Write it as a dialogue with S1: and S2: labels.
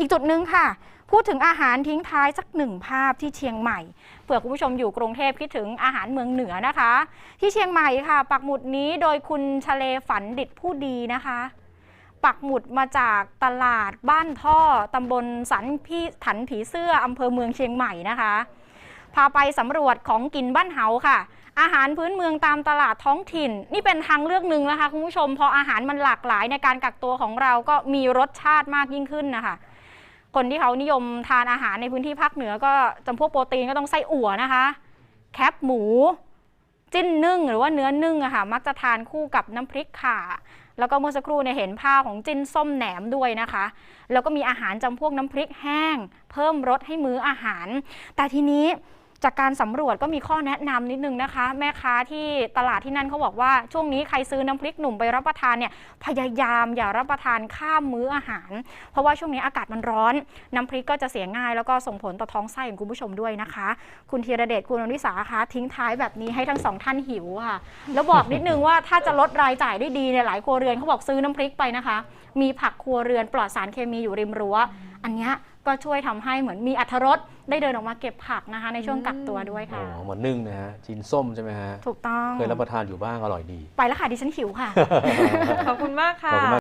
S1: อีกจุดหนึ่งค่ะ พูดถึงอาหารทิ้งท้ายสักหนึ่งภาพที่เชียงใหม่เผื่อคุณผู้ชมอยู่กรุงเทพคิดถึงอาหารเมืองเหนือนะคะ ที่เชียงใหม่ค่ะ ปักหมุดนี้โดยคุณชเลฝันดิตผู้ดีนะคะปักหมุดมาจากตลาดบ้านท่อตำบลสันพี่ถันผีเสื้ออำเภอเมืองเชียงใหม่นะคะ พาไปสำรวจของกินบ้านเฮาค่ะ อาหารพื้นเมืองตามตลาดท้องถิ่น นี่เป็นทางเลือกหนึ่งนะคะคุณผู้ชม พออาหารมันหลากหลายในการกักตัวของเราก็มีรสชาติมากยิ่งขึ้นนะคะ คนที่เขานิยมทานอาหารในพื้นที่ภาคเหนือก็จำพวกโปรตีนก็ต้องไส้อั่วนะคะ แคบหมู จิ้นนึ่งหรือว่าเนื้อนึ่งอะค่ะมักจะทานคู่กับน้ำพริกข่า แล้วก็เมื่อสักครู่เนี่ยเห็นภาพของจิ้นส้มแหนมด้วยนะคะ แล้วก็มีอาหารจำพวกน้ำพริกแห้ง เพิ่มรสให้มื้ออาหาร แต่ทีนี้ จากการสำรวจก็มีข้อแนะนำนิดนึงนะคะ แม่ค้าที่ตลาดที่นั่นเขาบอกว่าช่วงนี้ใครซื้อน้ำพริกหนุ่มไปรับประทานเนี่ยพยายามอย่ารับประทานข้ามมื้ออาหาร เพราะว่าช่วงนี้อากาศมันร้อน น้ำพริกก็จะเสียง่ายแล้วก็ส่งผลต่อท้องไส้ของคุณผู้ชมด้วยนะคะ คุณธีรเดชคุณอนิสาคะทิ้งท้ายแบบนี้ให้ทั้งสองท่านหิวค่ะ แล้วบอกนิดนึงว่าถ้าจะลดรายจ่ายได้ดีเนี่ยหลายครัวเรือนเขาบอกซื้อน้ำพริกไปนะคะ มีผักครัวเรือนปลอดสารเคมีอยู่ริมรั้วอันเนี้ย ก็ช่วยทำให้เหมือนมีอัธรสได้เดินออกมาเก็บผักนะคะ ในช่วงกักตัวด้วย
S2: อ๋อ
S1: ค่ะ
S2: เหมือนนึ่งนะฮะจินส้มใช่ไหมฮะ
S1: ถูกต้อง
S2: เคยรับประทานอยู่บ้างอร่อยดี
S1: ไปแล้วค่ะดิฉันหิวค่ะ
S3: ขอบคุณมากค่ะ
S2: ขอบคุณมาก